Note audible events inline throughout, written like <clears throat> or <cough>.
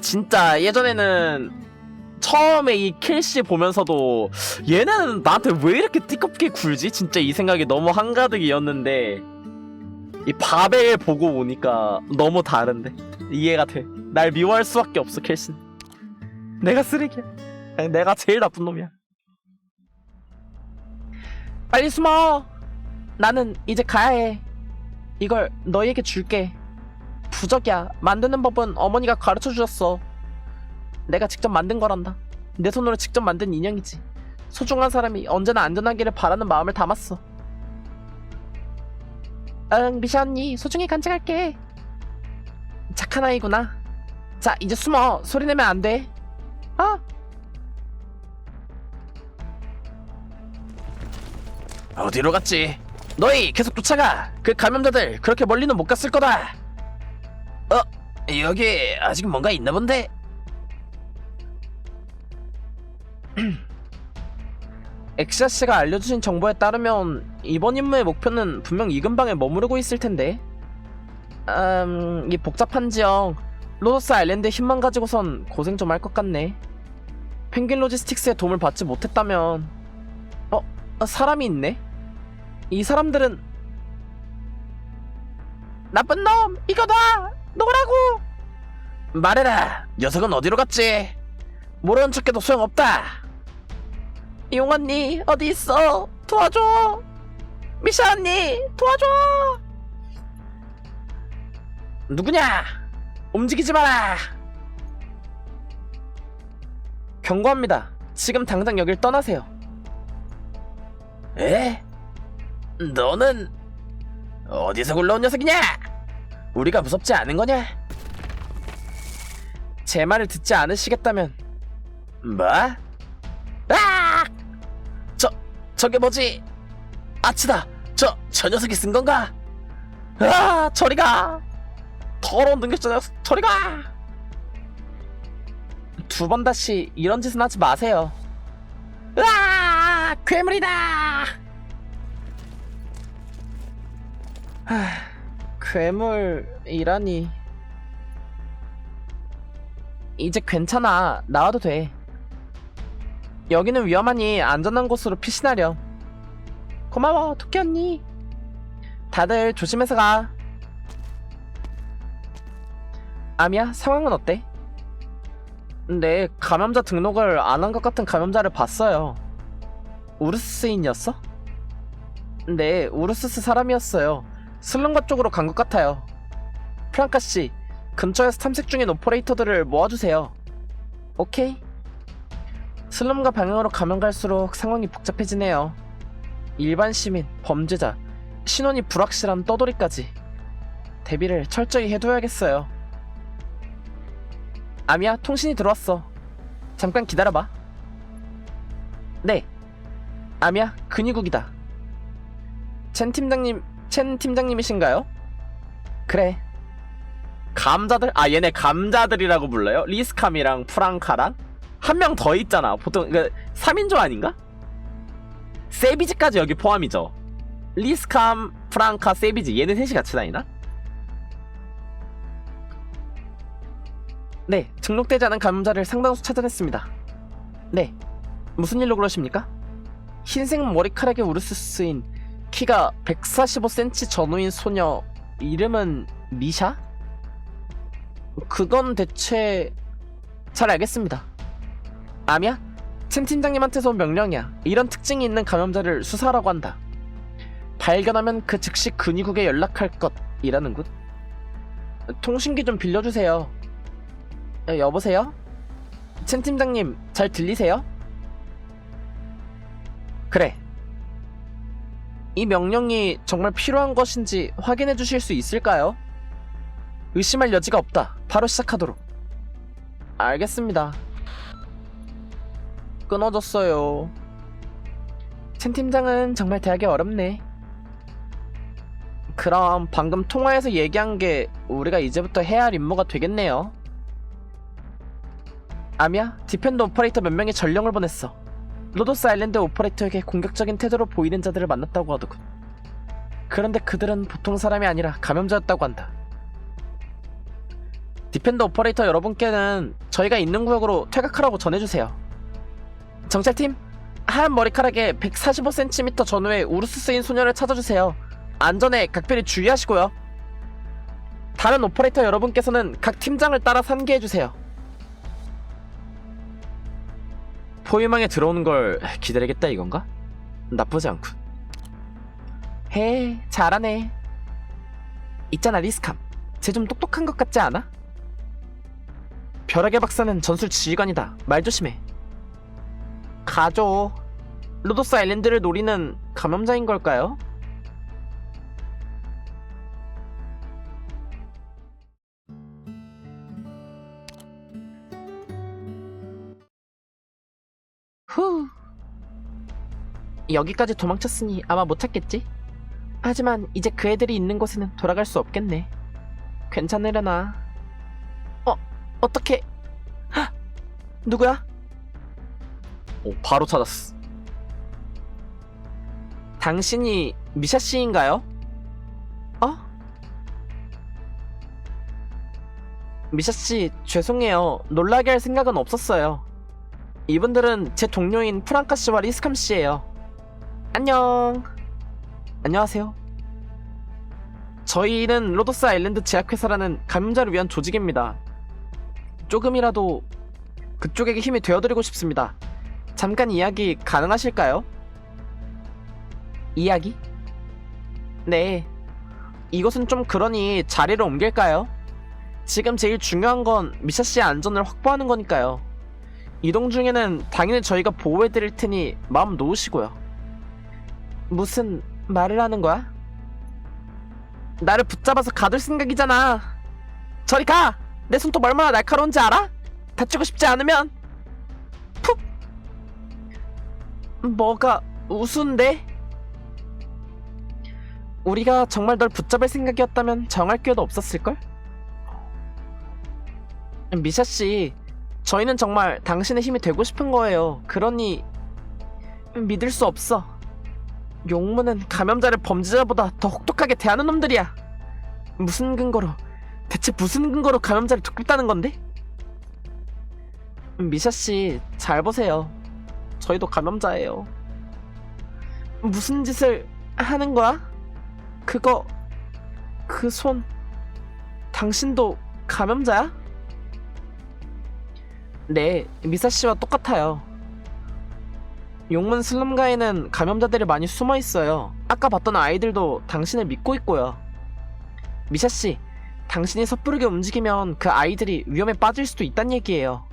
진짜 예전에는 처음에 이 킬씨 보면서도 얘는 나한테 왜 이렇게 띠껍게 굴지? 진짜 이 생각이 너무 한가득이었는데 이 바벨 보고 오니까 너무 다른데 이해가 돼. 날 미워할 수밖에 없어 킬씨는. 내가 쓰레기야. 내가 제일 나쁜 놈이야. 빨리 숨어. 나는 이제 가야 해. 이걸 너희에게 줄게. 부적이야. 만드는 법은 어머니가 가르쳐 주셨어. 내가 직접 만든 거란다. 내 손으로 직접 만든 인형이지. 소중한 사람이 언제나 안전하기를 바라는 마음을 담았어. 응, 미샤 언니, 소중히 간직할게. 착한 아이구나. 자, 이제 숨어. 소리 내면 안 돼. 아. 어디로 갔지? 너희 계속 쫓아가. 그 감염자들 그렇게 멀리는 못 갔을 거다. 어, 여기 아직 뭔가 있나 본데. <clears throat> 씨가 알려주신 정보에 따르면 이번 임무의 목표는 분명 이 근방에 머무르고 있을 텐데. 음, 이 복잡한 지형 로더스 아일랜드의 힘만 가지고선 고생 좀 할 것 같네. 펭귄 로지스틱스의 도움을 받지 못했다면, 어, 어, 사람이 있네. 이 사람들은 나쁜 놈 이거 놔 놓으라고! 말해라. 녀석은 어디로 갔지? 모르는 척해도 소용없다. 용 언니 어디 있어? 도와줘. 미샤 언니 도와줘. 누구냐? 움직이지 마라. 경고합니다. 지금 당장 여길 떠나세요. 에? 너는 어디서 굴러온 녀석이냐? 우리가 무섭지 않은 거냐? 제 말을 듣지 않으시겠다면 뭐? 아! 저 저게 뭐지? 아치다. 저 저 녀석이 쓴 건가? 아, 저리 가. 더러운 능력자 녀석, 저리 가. 두 번 다시 이런 짓은 하지 마세요. 아, 괴물이다. 하, 괴물이라니. 이제 괜찮아. 나와도 돼. 여기는 위험하니 안전한 곳으로 피신하렴. 고마워, 토끼 언니. 다들 조심해서 가. 아미야, 상황은 어때? 네, 감염자 등록을 안 한 것 같은 감염자를 봤어요. 우르스인이었어? 네, 우르스스 사람이었어요. 슬럼가 쪽으로 간 것 같아요. 프랑카 씨, 근처에서 탐색 중인 오퍼레이터들을 모아주세요. 오케이. 슬럼가 방향으로 가면 갈수록 상황이 복잡해지네요. 일반 시민, 범죄자, 신원이 불확실한 떠돌이까지 대비를 철저히 해둬야겠어요. 아미야, 통신이 들어왔어. 잠깐 기다려봐. 네. 아미야, 근위국이다. 첸 팀장님, 첸 팀장님이신가요? 그래. 감자들? 아, 얘네 감자들이라고 불러요? 리스캄이랑 프랑카랑? 한 명 더 있잖아. 보통, 그, 3인조 아닌가? 세비지까지 여기 포함이죠. 리스캄, 프랑카, 세비지. 얘네 셋이 같이 다니나? 네, 등록되지 않은 감염자를 상당수 찾아냈습니다. 네, 무슨 일로 그러십니까? 흰색 머리카락의 우르스스인 키가 145cm 전후인 소녀 이름은 미샤? 그건 대체 잘 알겠습니다. 아미야? 첸 팀장님한테서 온 명령이야. 이런 특징이 있는 감염자를 수사하라고 한다. 발견하면 그 즉시 근위국에 연락할 것이라는 곳. 통신기 좀 빌려주세요. 어, 여보세요? 첸 팀장님 잘 들리세요? 그래. 이 명령이 정말 필요한 것인지 확인해 주실 수 있을까요? 의심할 여지가 없다. 바로 시작하도록. 알겠습니다. 끊어졌어요. 첸 팀장은 정말 대하기 어렵네. 그럼 방금 통화에서 얘기한 게 우리가 이제부터 해야 할 임무가 되겠네요. 아미야, 디펜더 오퍼레이터 몇 명이 전령을 보냈어. 로도스 아일랜드 오퍼레이터에게 공격적인 태도로 보이는 자들을 만났다고 하더군. 그런데 그들은 보통 사람이 아니라 감염자였다고 한다. 디펜더 오퍼레이터 여러분께는 저희가 있는 구역으로 퇴각하라고 전해주세요. 정찰팀, 하얀 머리카락에 145cm 전후의 우르스스인 소녀를 찾아주세요. 안전에 각별히 주의하시고요. 다른 오퍼레이터 여러분께서는 각 팀장을 따라 산계해주세요. 포유망에 들어오는 걸 기다리겠다 이건가? 나쁘지 않군. 해, 잘하네. 있잖아 리스캄. 쟤 좀 똑똑한 것 같지 않아? 벼락의 박사는 전술 지휘관이다. 말 조심해. 가죠. 로도스 아일랜드를 노리는 감염자인 걸까요? 후. 여기까지 도망쳤으니 아마 못 찾겠지? 하지만 이제 그 애들이 있는 곳에는 돌아갈 수 없겠네. 괜찮으려나? 어, 어떻게? 헉! 누구야? 오, 바로 찾았어. 당신이 미샤 씨인가요? 어? 미샤 씨, 죄송해요. 놀라게 할 생각은 없었어요. 이분들은 제 동료인 프랑카 씨와 리스캄 씨예요. 안녕. 안녕하세요. 저희는 로도스 아일랜드 제약회사라는 감염자를 위한 조직입니다. 조금이라도 그쪽에게 힘이 되어드리고 싶습니다. 잠깐 이야기 가능하실까요? 이야기? 네. 이것은 좀 그러니 자리를 옮길까요? 지금 제일 중요한 건 미샤 씨의 안전을 확보하는 거니까요. 이동 중에는 당연히 저희가 보호해드릴 테니 마음 놓으시고요. 무슨 말을 하는 거야? 나를 붙잡아서 가둘 생각이잖아. 저리 가! 내 손톱 얼마나 날카로운지 알아? 다치고 싶지 않으면 푹! 뭐가 우스운데? 우리가 정말 널 붙잡을 생각이었다면 정할 기회도 없었을걸? 미샤 씨, 저희는 정말 당신의 힘이 되고 싶은 거예요. 그러니 믿을 수 없어. 용무는 감염자를 범죄자보다 더 혹독하게 대하는 놈들이야. 무슨 근거로? 대체 무슨 근거로 감염자를 돕고 있다는 건데? 미샤 씨, 잘 보세요. 저희도 감염자예요. 무슨 짓을 하는 거야? 그거 그 손 당신도 감염자야? 네, 미사 씨와 똑같아요. 용문 슬럼가에는 감염자들이 많이 숨어 있어요. 아까 봤던 아이들도 당신을 믿고 있고요. 미샤 씨, 당신이 섣부르게 움직이면 그 아이들이 위험에 빠질 수도 있단 얘기예요.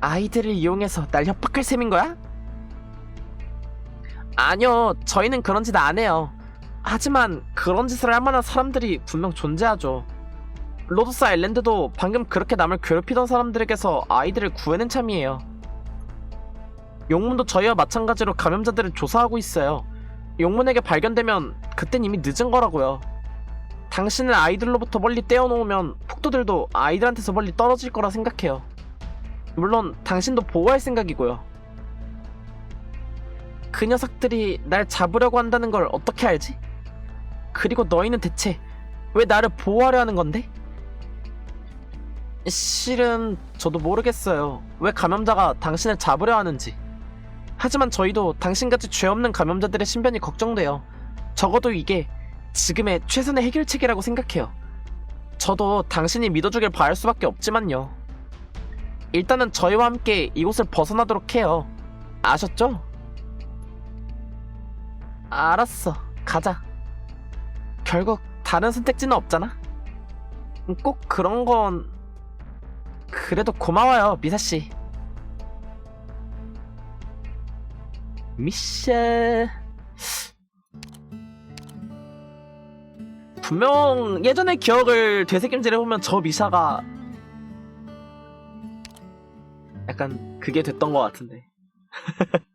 아이들을 이용해서 날 협박할 셈인 거야? 아니요, 저희는 그런 짓 안 해요. 하지만 그런 짓을 할 만한 사람들이 분명 존재하죠. 로도스 아일랜드도 방금 그렇게 남을 괴롭히던 사람들에게서 아이들을 구해낸 참이에요. 용문도 저희와 마찬가지로 감염자들을 조사하고 있어요. 용문에게 발견되면 그땐 이미 늦은 거라고요. 당신을 아이들로부터 멀리 떼어놓으면 폭도들도 아이들한테서 멀리 떨어질 거라 생각해요. 물론 당신도 보호할 생각이고요. 그 녀석들이 날 잡으려고 한다는 걸 어떻게 알지? 그리고 너희는 대체 왜 나를 보호하려 하는 건데? 실은 저도 모르겠어요. 왜 감염자가 당신을 잡으려 하는지. 하지만 저희도 당신같이 죄 없는 감염자들의 신변이 걱정돼요. 적어도 이게 지금의 최선의 해결책이라고 생각해요. 저도 당신이 믿어주길 바랄 수밖에 없지만요. 일단은 저희와 함께 이곳을 벗어나도록 해요. 아셨죠? 알았어. 가자. 결국 다른 선택지는 없잖아. 꼭 그런 건 그래도 고마워요, 미사 씨. 미셸 분명 예전의 기억을 되새김질 해보면 저 미샤가 약간 그게 됐던 것 같은데. <laughs>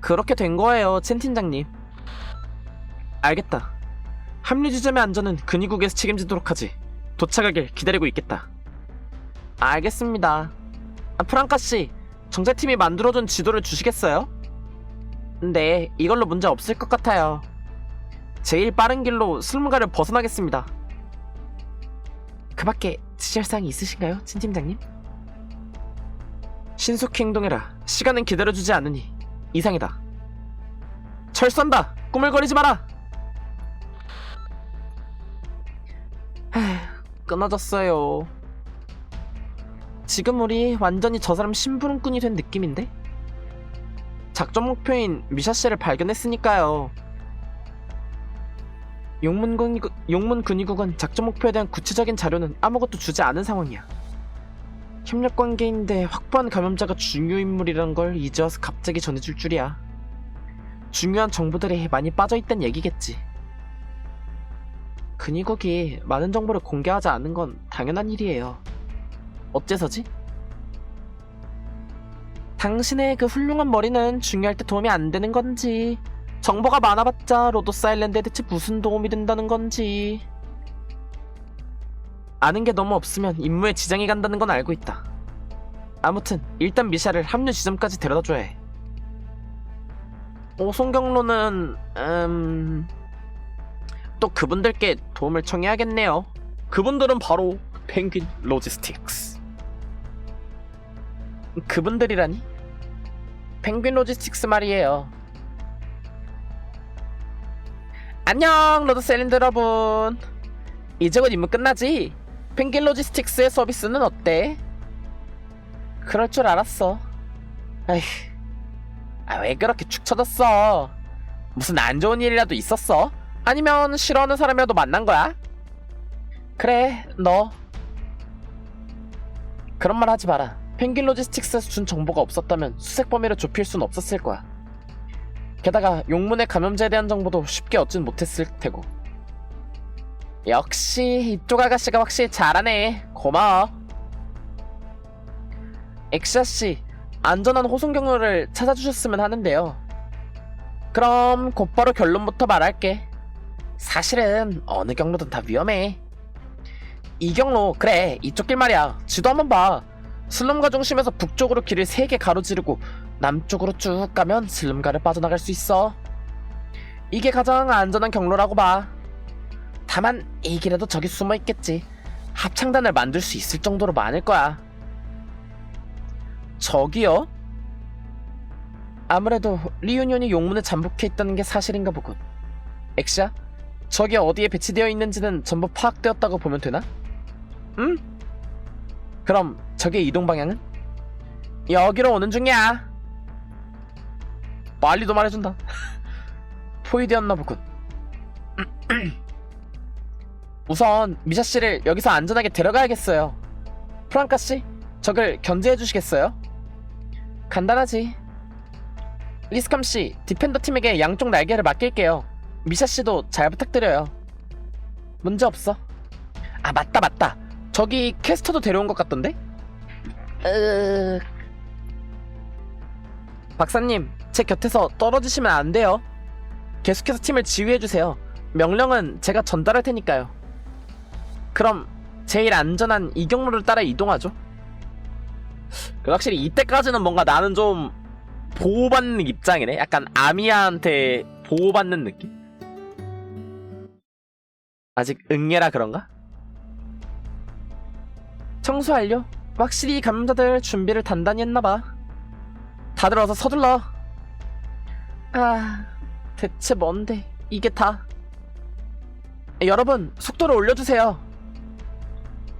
그렇게 된 거예요 첸 팀장님. 알겠다 합류 지점의 안전은 근위국에서 책임지도록 하지 도착하길 기다리고 있겠다 알겠습니다. 아, 프랑카 씨, 정찰팀이 만들어준 지도를 주시겠어요? 네, 이걸로 문제 없을 것 같아요. 제일 빠른 길로 슬문가를 벗어나겠습니다. 그 밖에 지시할 사항이 있으신가요, 친 팀장님? 신속히 행동해라. 시간은 기다려주지 않으니 이상이다. 철선다. 꾸물거리지 마라. 끊어졌어요. 지금 우리 완전히 저 사람 심부름꾼이 된 느낌인데? 작전 목표인 미샤 씨를 발견했으니까요. 용문 근위국, 용문 근위국은 작전 목표에 대한 구체적인 자료는 아무것도 주지 않은 상황이야. 협력 관계인데 확보한 감염자가 중요 인물이란 걸 이제 와서 갑자기 전해줄 줄이야. 중요한 정보들이 많이 빠져있단 얘기겠지. 근위국이 많은 정보를 공개하지 않은 건 당연한 일이에요. 어째서지? 당신의 그 훌륭한 머리는 중요할 때 도움이 안 되는 건지, 정보가 많아봤자 로도스 아일랜드에 대체 무슨 도움이 된다는 건지. 아는 게 너무 없으면 임무에 지장이 간다는 건 알고 있다. 아무튼 일단 미샤를 합류 지점까지 데려다 줘야 해. 오송경로는 음... 또 그분들께 도움을 청해야겠네요. 그분들은 바로 펭귄 로지스틱스. 그분들이라니? 펭귄 로지스틱스 말이에요. 안녕 로드셀린드 여러분. 이제 곧 임무 끝나지? 펭귄 로지스틱스의 서비스는 어때? 그럴 줄 알았어. 에휴, 아, 왜 그렇게 축 처졌어? 무슨 안 좋은 일이라도 있었어? 아니면 싫어하는 사람이라도 만난 거야? 그래, 너. 그런 말 하지 마라. 펭귄 로지스틱스에서 준 정보가 없었다면 수색 범위를 좁힐 순 없었을 거야. 게다가 용문의 감염자에 대한 정보도 쉽게 얻진 못했을 테고. 역시 이쪽 아가씨가 확실히 잘하네. 고마워. 엑샤 씨, 안전한 호송 경로를 찾아주셨으면 하는데요. 그럼 곧바로 결론부터 말할게. 사실은 어느 경로든 다 위험해. 이 경로 그래 이쪽 길 말이야. 지도 한번 봐. 슬럼가 중심에서 북쪽으로 길을 세 개 가로지르고 남쪽으로 쭉 가면 슬럼가를 빠져나갈 수 있어. 이게 가장 안전한 경로라고 봐. 다만 이 길에도 적이 숨어 있겠지. 합창단을 만들 수 있을 정도로 많을 거야. 저기요? 아무래도 리유니온이 용문에 잠복해 있다는 게 사실인가 보군. 엑샤, 저기 어디에 배치되어 있는지는 전부 파악되었다고 보면 되나? 응? 그럼 적의 이동 방향은? 여기로 오는 중이야. 빨리도 말해준다. <laughs> 포위되었나 보군. <clears throat> 우선 미샤 씨를 여기서 안전하게 데려가야겠어요. 프랑카 씨, 적을 견제해 주시겠어요? 간단하지. 리스캄 씨, 디펜더 팀에게 양쪽 날개를 맡길게요. 미샤 씨도 잘 부탁드려요. 문제 없어. 아 맞다 맞다. 저기 캐스터도 데려온 것 같던데? 으... 박사님, 제 곁에서 떨어지시면 안 돼요. 계속해서 팀을 지휘해 주세요. 명령은 제가 전달할 테니까요. 그럼 제일 안전한 이 경로를 따라 이동하죠. 그 확실히 이때까지는 뭔가 나는 좀 보호받는 입장이네. 약간 아미야한테 보호받는 느낌. 아직 응애라 그런가? 청소 완료. 확실히 감염자들 준비를 단단히 했나봐. 다들 어서 서둘러. 아, 대체 뭔데 이게 다? 여러분 속도를 올려주세요.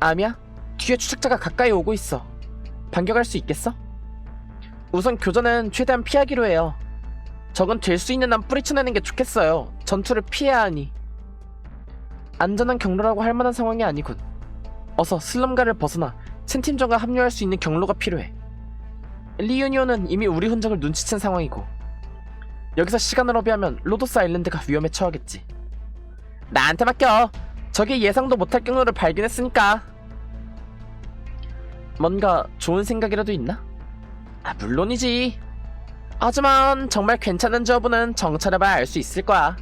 아미야, 뒤에 추적자가 가까이 오고 있어. 반격할 수 있겠어? 우선 교전은 최대한 피하기로 해요. 적은 될 수 있는 한 뿌리쳐내는 게 좋겠어요. 전투를 피해야 하니. 안전한 경로라고 할 만한 상황이 아니군. 어서 슬럼가를 벗어나 첸팀전과 합류할 수 있는 경로가 필요해. 리유니온은 이미 우리 흔적을 눈치챈 상황이고 여기서 시간을 허비하면 로도스 아일랜드가 위험에 처하겠지. 나한테 맡겨. 적이 예상도 못할 경로를 발견했으니까. 뭔가 좋은 생각이라도 있나? 아, 물론이지. 하지만 정말 괜찮은지 여부는 정찰해봐야 알 수 있을 거야.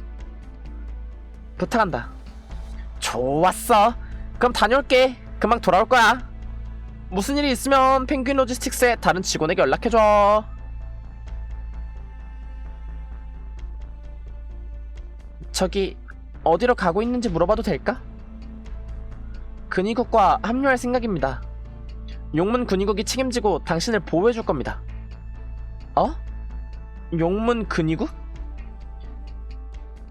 부탁한다. 좋았어. 그럼 다녀올게. 금방 돌아올 거야. 무슨 일이 있으면 펭귄 로지스틱스의 다른 직원에게 연락해줘. 저기 어디로 가고 있는지 물어봐도 될까? 근위국과 합류할 생각입니다. 용문 근위국이 책임지고 당신을 보호해줄 겁니다. 어? 용문 근위국?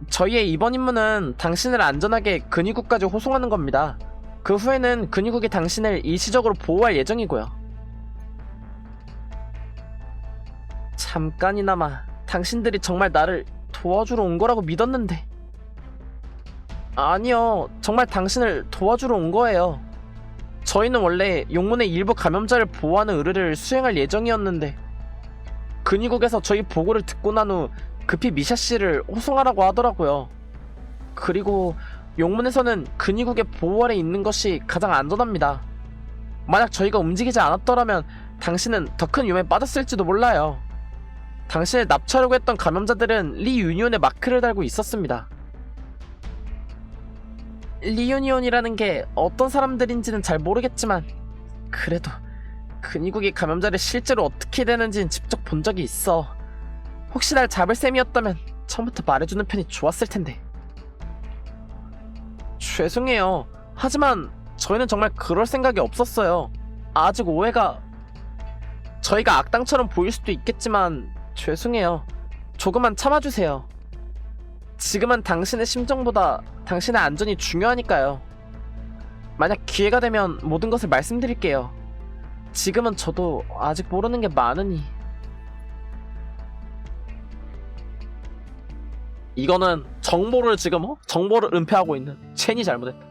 저희의 이번 임무는 당신을 안전하게 근위국까지 호송하는 겁니다. 그 후에는 근위국이 당신을 일시적으로 보호할 예정이고요. 잠깐이나마 당신들이 정말 나를 도와주러 온 거라고 믿었는데. 아니요, 정말 당신을 도와주러 온 거예요. 저희는 원래 용문의 일부 감염자를 보호하는 의뢰를 수행할 예정이었는데 근위국에서 저희 보고를 듣고 난 후 급히 미샤 씨를 호송하라고 하더라고요. 그리고 용문에서는 근위국의 보호 아래 있는 것이 가장 안전합니다. 만약 저희가 움직이지 않았더라면 당신은 더 큰 위험에 빠졌을지도 몰라요. 당신을 납치하려고 했던 감염자들은 리 유니온의 마크를 달고 있었습니다. 리 유니온이라는 게 어떤 사람들인지는 잘 모르겠지만 그래도 근위국이 감염자를 실제로 어떻게 되는지는 직접 본 적이 있어. 혹시 날 잡을 셈이었다면 처음부터 말해주는 편이 좋았을 텐데. 죄송해요. 하지만 저희는 정말 그럴 생각이 없었어요. 아직 오해가 저희가 악당처럼 보일 수도 있겠지만 죄송해요. 조금만 참아주세요. 지금은 당신의 심정보다 당신의 안전이 중요하니까요. 만약 기회가 되면 모든 것을 말씀드릴게요. 지금은 저도 아직 모르는 게 많으니. 이거는 정보를 지금 어? 정보를 은폐하고 있는 첸이 잘못했다.